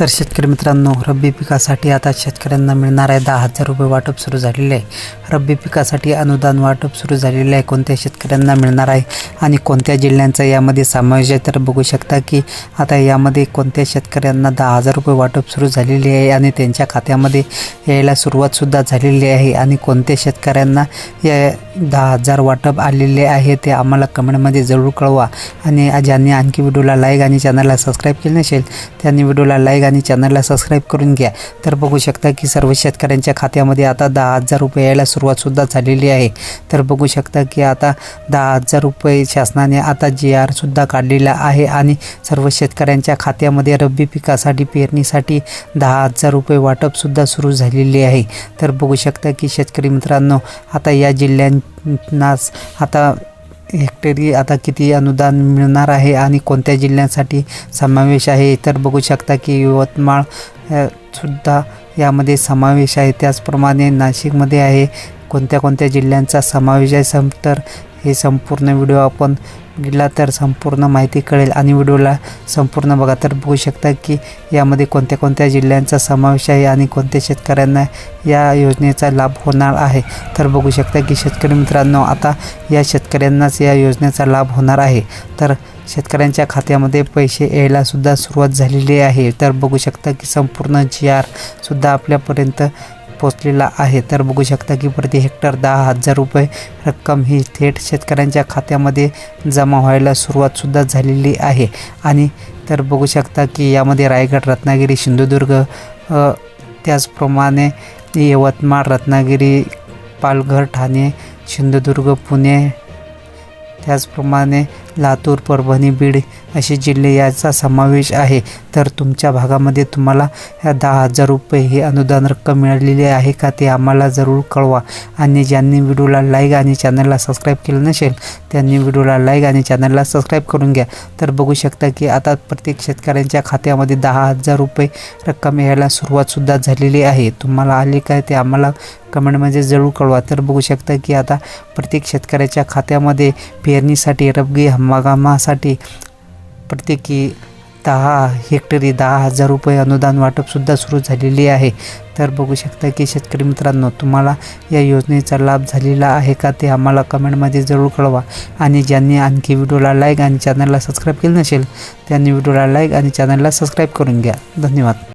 तर शेतकरी मित्रांनो रब्बी पिकासाठी आता शेतकऱ्यांना मिळणार आहे दहा हजार रुपये वाटप सुरू झालेले आहे. रब्बी पिकासाठी अनुदान वाटप सुरू झालेले आहे. कोणत्या शेतकऱ्यांना मिळणार आहे आणि कोणत्या जिल्ह्यांचा यामध्ये समावेश आहे तर बघू शकता की आता यामध्ये कोणत्या शेतकऱ्यांना दहा हजार रुपये वाटप सुरू झालेले आहे आणि त्यांच्या खात्यामध्ये यायला सुरुवातसुद्धा झालेली आहे आणि कोणत्या शेतकऱ्यांना या दहा हजार वाटप आलेले आहे ते आम्हाला कमेंटमध्ये जरूर कळवा. आणि ज्यांनी आणखी व्हिडिओला लाईक आणि चॅनलला सबस्क्राईब केले नसेल त्यांनी व्हिडिओला लाईक आणि चॅनलला सबस्क्राईब करून घ्या. तर बघू शकता की सर्व शेतकऱ्यांच्या खात्यामध्ये आता दहा हजार रुपये यायला सुरुवातसुद्धा झालेली आहे. तर बघू शकता की आता दहा हजार रुपये शासनाने आता जी आरसुद्धा काढलेला आहे आणि सर्व शेतकऱ्यांच्या खात्यामध्ये रब्बी पिकासाठी पेरणीसाठी दहा हजार रुपये वाटपसुद्धा सुरू झालेले आहे. तर बघू शकता की शेतकरी मित्रांनो आता या जिल्ह्यांनाच आता हेक्टरी आता किती अनुदान मिळणार आहे आणि कोणत्या जिल्ह्यांसाठी समावेश आहे तर बघू शकता की यवतमाळ सुद्धा यामध्ये समावेश आहे. त्याचप्रमाणे नाशिकमध्ये आहे. कोणत्या कोणत्या जिल्ह्यांचा समावेश आहे? सम तर हे संपूर्ण व्हिडिओ आपण गेला तर संपूर्ण माहिती कळेल. आणि व्हिडिओला संपूर्ण बघा तर बघू शकता की यामध्ये कोणत्या कोणत्या जिल्ह्यांचा समावेश आहे आणि कोणत्या शेतकऱ्यांना या योजनेचा लाभ होणार आहे. तर बघू शकता की शेतकरी मित्रांनो आता या शेतकऱ्यांनाच या योजनेचा लाभ होणार आहे. तर शेतकऱ्यांच्या खात्यामध्ये पैसे यायलासुद्धा सुरुवात झालेली आहे. तर बघू शकता की संपूर्ण जी आरसुद्धा आपल्यापर्यंत पोचलेला आहे. तर बघू शकता की प्रति हेक्टर दहा हजार रुपये रक्कम ही थेट शेतकऱ्यांच्या खात्यामध्ये जमा व्हायला सुरुवातसुद्धा झालेली आहे. आणि तर बघू शकता की यामध्ये रायगड रत्नागिरी सिंधुदुर्ग त्याचप्रमाणे यवतमाळ रत्नागिरी पालघर ठाणे सिंधुदुर्ग पुणे त्याचप्रमाणे लातूर परभणी बीड असे जिल्हे याचा समावेश आहे. तर तुमच्या भागामध्ये तुम्हाला दहा हजार रुपये ही अनुदान रक्कम मिळालेली आहे का ते आम्हाला जरूर कळवा. आणि ज्यांनी व्हिडिओला लाईक आणि चॅनलला सबस्क्राईब केलं नसेल त्यांनी व्हिडिओला लाईक आणि चॅनलला सबस्क्राईब करून घ्या. तर बघू शकता की आता प्रत्येक शेतकऱ्यांच्या खात्यामध्ये दहा हजार रुपये रक्कम यायला सुरुवातसुद्धा झालेली आहे. तुम्हाला आली काय ते आम्हाला कमेंटमध्ये जरूर कळवा. तर बघू शकता की आता प्रत्येक शेतकऱ्याच्या खात्यामध्ये पेरणीसाठी रब्बी हंगामासाठी प्रत्येकी दहा हेक्टरी दहा हजार रुपये अनुदान वाटपसुद्धा सुरू झालेली आहे. तर बघू शकता की शेतकरी मित्रांनो तुम्हाला या योजनेचा लाभ झालेला आहे का ते आम्हाला कमेंटमध्ये जरूर कळवा. आणि ज्यांनी आणखी व्हिडिओला लाईक आणि चॅनलला सबस्क्राईब केलं नसेल त्यांनी व्हिडिओला लाईक आणि चॅनलला सबस्क्राईब करून घ्या. धन्यवाद.